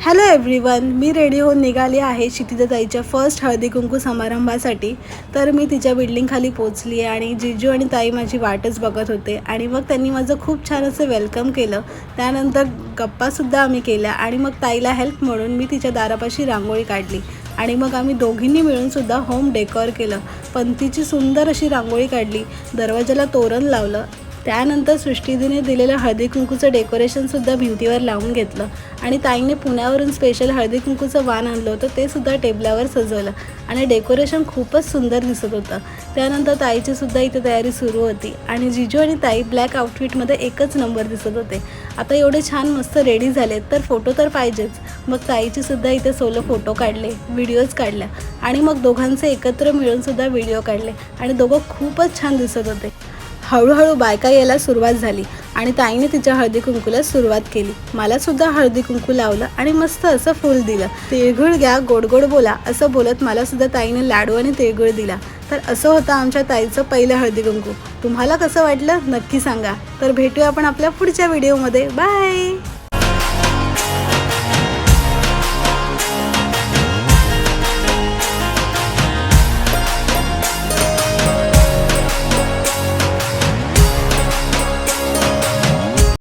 Hello everyone मी ready होऊन निघाली आहे ताईच्या फर्स्ट हळदी कुंकू समारंभासाठी. तर मी तिच्या बिल्डिंगखाली पोचली आहे आणि जिजू आणि ताई माझी वाटच बघत होते आणि मग त्यांनी माझं खूप छान असं वेलकम केलं. त्यानंतर गप्पासुद्धा आम्ही केल्या आणि मग ताईला हेल्प म्हणून मी तिच्या दारापाशी रांगोळी काढली आणि मग आम्ही दोघींनी मिळूनसुद्धा होम डेकोर केलं. पंतीची सुंदर अशी रांगोळी काढली. दरवाजाला तोरण लावलं. त्यानंतर सृष्टीदीने दिलेलं हळदी कुंकूचं डेकोरेशनसुद्धा भिंतीवर लावून घेतलं. आणि ताईने पुण्यावरून स्पेशल हळदी कुंकूचं वाण आणलं होतं ते सुद्धा टेबलावर सजवलं. आणि डेकोरेशन खूपच सुंदर दिसत होतं. त्यानंतर ताईची सुद्धा इथे तयारी सुरू होती. आणि जिजू आणि ताई ब्लॅक आउटफिटमध्ये एकच नंबर दिसत होते. आता एवढे छान मस्त रेडी झालेत तर फोटो तर पाहिजेच. मग ताईची सुद्धा इथे सोलो फोटो काढले व्हिडिओज काढल्या. आणि मग दोघांचे एकत्र मिळून सुद्धा व्हिडिओ काढले. आणि दोघं खूपच छान दिसत होते. हळूहळू बायका यायला सुरुवात झाली आणि ताईने तिच्या हळदी कुंकूला सुरुवात केली. मला सुद्धा हळदी कुंकू लावलं आणि मस्त असं फूल दिलं. तिळगुळ घ्या गोड गोड बोला असं बोलत मला सुद्धा ताईने लाडू आणि तिळगुळ दिला. तर असं होतं आमच्या ताईचं पहिलं हळदी कुंकू. तुम्हाला कसं वाटलं नक्की सांगा. तर भेटूया आपण आपल्या पुढच्या व्हिडिओमध्ये. बाय!